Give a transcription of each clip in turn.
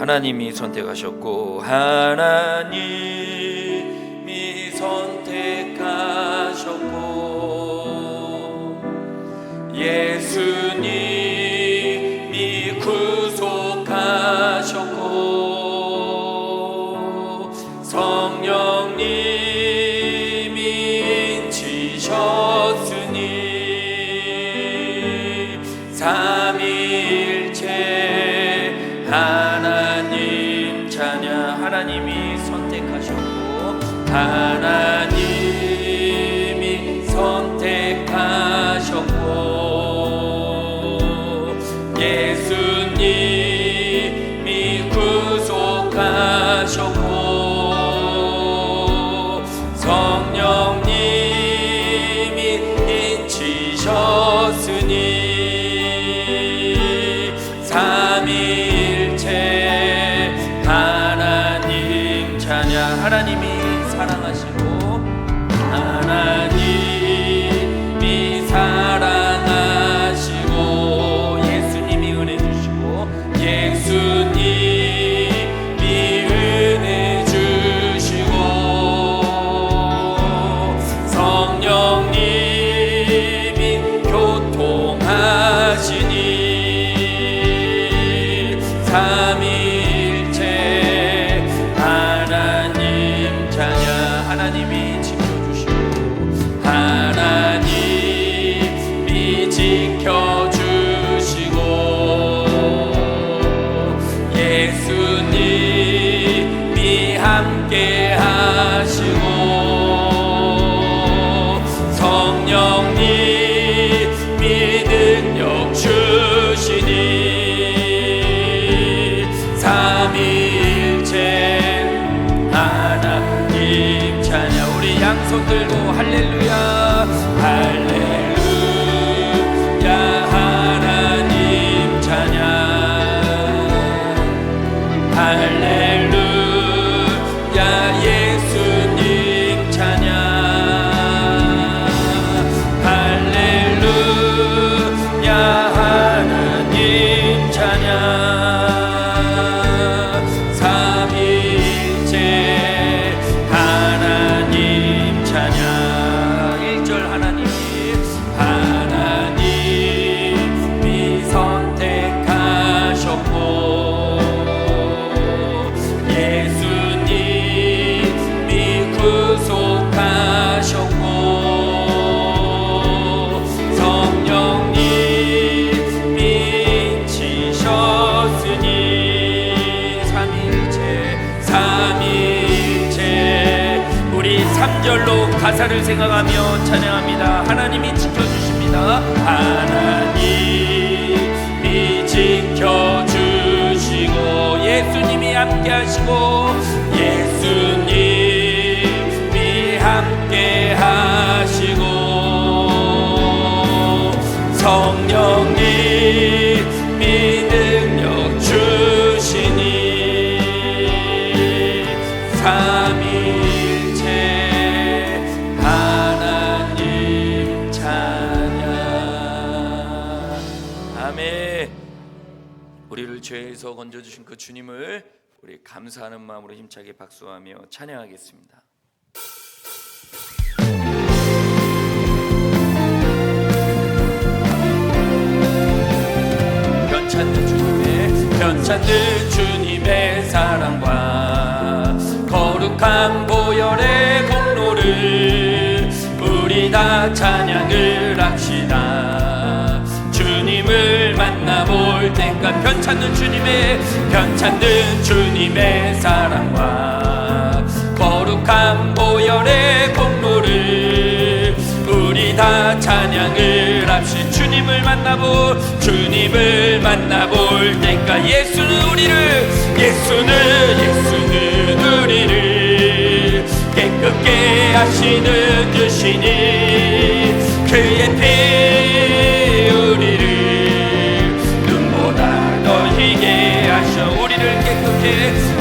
하나님이 선택하셨고 하나님이 선택하셨고 예수님이 구속하셨고 성령님이 인치셨으니 구 3절로 가사를 생각하며 찬양합니다. 하나님이 지켜주십니다. 하나님이 지켜주시고 예수님이 함께 하시고 예수님이 함께 하시고 성령님 건져주신 그 주님을 우리 감사하는 마음으로 힘차게 박수하며 찬양하겠습니다. 편찮는 주님의 편찮는 주님의 사랑과 거룩한 보혈의 공로를 우리 다 찬양을 만나볼 때까 편찮는 주님의 편찮는 주님의 사랑과 거룩한 보혈의 공로를 우리 다 찬양을 합시. 주님을 만나볼 주님을 만나볼 때까 예수는 우리를 예수는 예수는 우리를 깨끗게 하시는 주시니 깨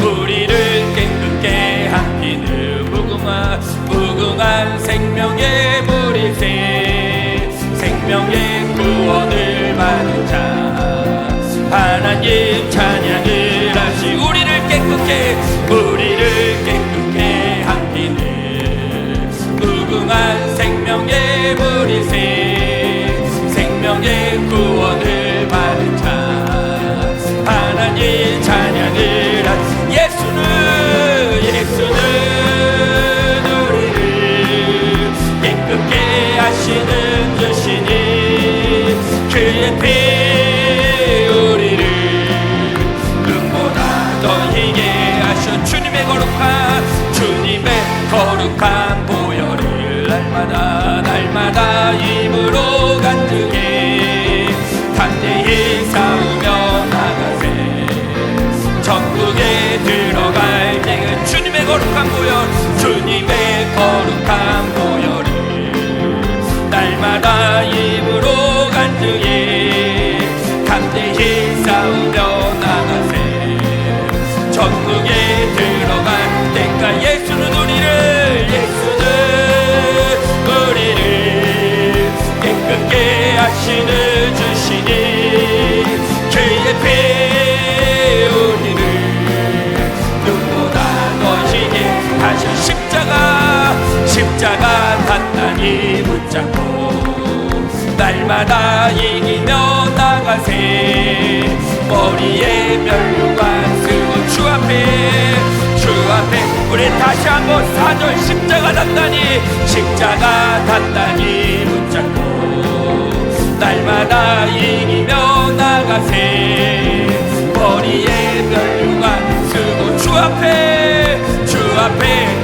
거룩한 보혈 주님의 거룩한 보혈을 날마다 입으로 간증해. 담대히 싸우며 나가세. 전국에 들어갈 때까 예수는 우리를 예수는 우리를 깨끗게 하시는 붙잡고 날마다 이기며 나가세. 머리에 멸류관 쓰고 주 앞에 주 앞에 우리 다시 한번 사절 십자가 단단히 십자가 단단히 붙잡고 날마다 이기며 나가세. 머리에 멸류관 쓰고 주 앞에 주 앞에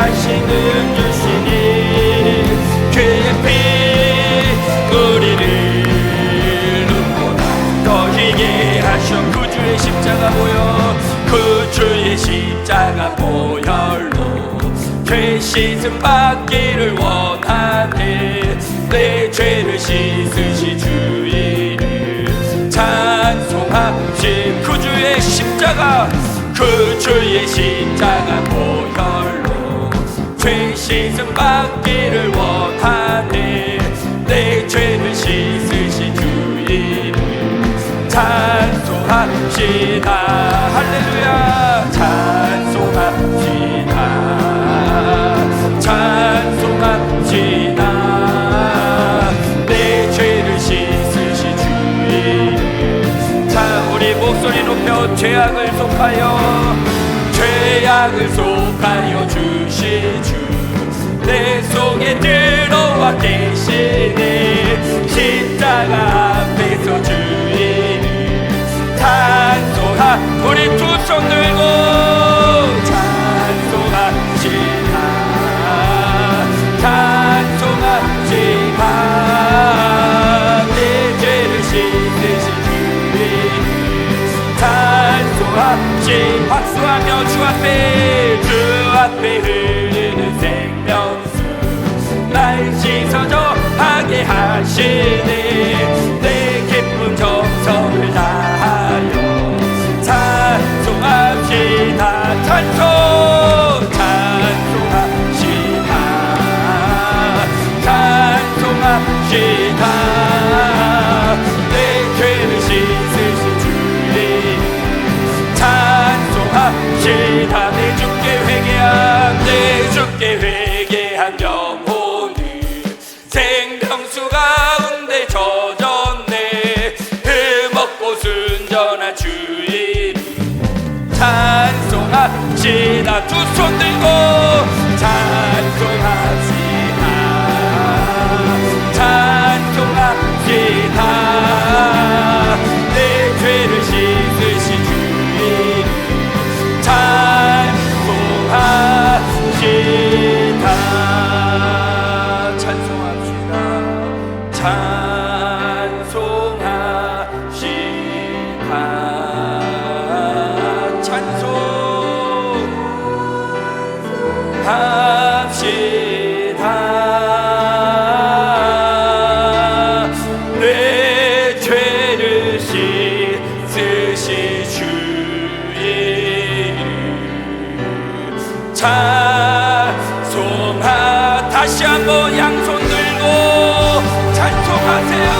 하시는 주시니 그의 피 우리를 눈보다 더 희게 하셔 구주의 십자가 보여 구주의 십자가 보혈로 죄 씻음 받기를 원하네 내 죄를 씻으시 주의를 찬송합시 구주의 십자가 구주의 십자가 보혈로 죄 씻음 받기를 원하네. 내 죄를 씻으시 주의를 찬송합시다. 할렐루야. 찬송합시다. 찬송합시다. 내 죄를 씻으시 주의를 자 우리 목소리 높여 죄악을 속하여 죄악을 속 속에 들어와 계시네 십자가 앞에서 주의를 찬송하 우리 두 손 들고 하시네 내 기쁨 정성을 다하여 찬송합시다. 찬송 찬송합시다. 찬송합시다. 내 죄를 씻으신 주님. 찬송합시다. 내 주께 회개한 내 주께 회개한 영 시다 두 손 들고 찬송합 한번 양손 들고 찬송하세요.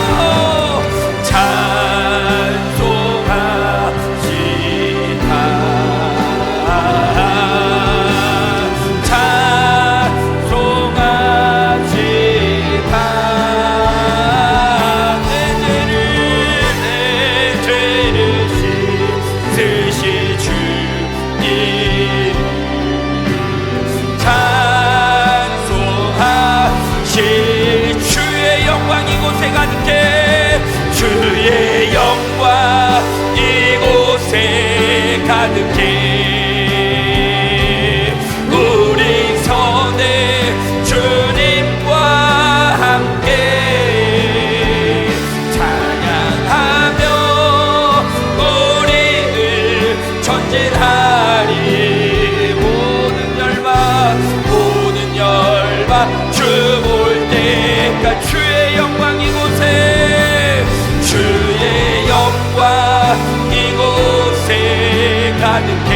de Thank you.